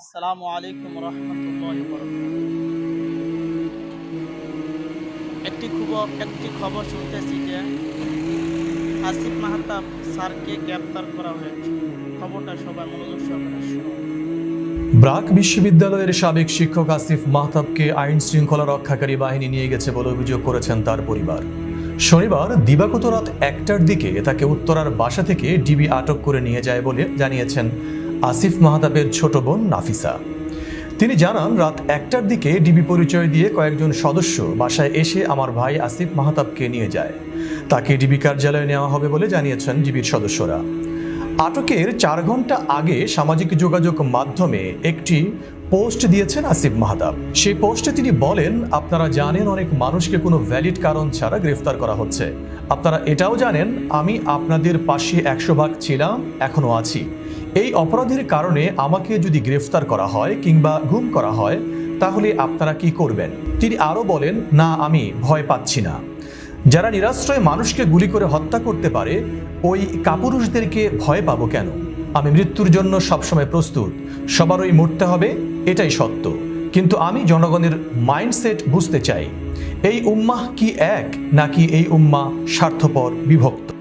আসসালামু আলাইকুম রহমতুল্লাহ একটি খবর একটি খবর শুনতেছি যে আসিফ মাহতাব স্যারকে গ্রেপ্তার করা হয়েছে। খবরটা সবাই মনোযোগ সহকারে শুনুন। ব্রাক বিশ্ববিদ্যালয়ের সাবেক শিক্ষক আসিফ মাহতাবকে আইন শৃঙ্খলা রক্ষাকারী বাহিনী নিয়ে গেছে বলে অভিযোগ করেছেন তার পরিবার। শনিবার দিবাগত রাত একটার দিকে তাকে উত্তরার বাসা থেকে ডিবি আটক করে নিয়ে যায় বলে জানিয়েছেন আসিফ মাহতাবের ছোট বোন নাফিসা। তিনি জানান, রাত একটার দিকে ডিবি পরিচয় দিয়ে কয়েকজন সদস্য বাসায় এসে আমার ভাই আসিফ মাহতাবকে নিয়ে যায়। তাকে ডিবি কার্যালয়ে নেওয়া হবে বলে জানিয়েছেন ডিবির সদস্যরা। আটকের চার ঘণ্টা আগে সামাজিক যোগাযোগ মাধ্যমে একটি পোস্ট দিয়েছেন আসিফ মাহতাব। সেই পোস্টে তিনি বলেন, আপনারা জানেন অনেক মানুষকে কোনো ভ্যালিড কারণ ছাড়া গ্রেফতার করা হচ্ছে। আপনারা এটাও জানেন, আমি আপনাদের পাশে একশো ভাগ ছিলাম এখনও আছি। এই অপরাধের কারণে আমাকে যদি গ্রেফতার করা হয় কিংবা গুম করা হয়, তাহলে আপনারা কি করবেন? তিনি আরও বলেন, না, আমি ভয় পাচ্ছি না। যারা নিরাশ্রয় মানুষকে গুলি করে হত্যা করতে পারে, ওই কাপুরুষদেরকে ভয় পাবো কেন? আমি মৃত্যুর জন্য সবসময় প্রস্তুত। সবারই মরতে হবে, এটাই সত্য। কিন্তু আমি জনগণের মাইন্ডসেট বুঝতে চাই, এই উম্মাহ কি এক, নাকি এই উম্মা স্বার্থপর, বিভক্ত?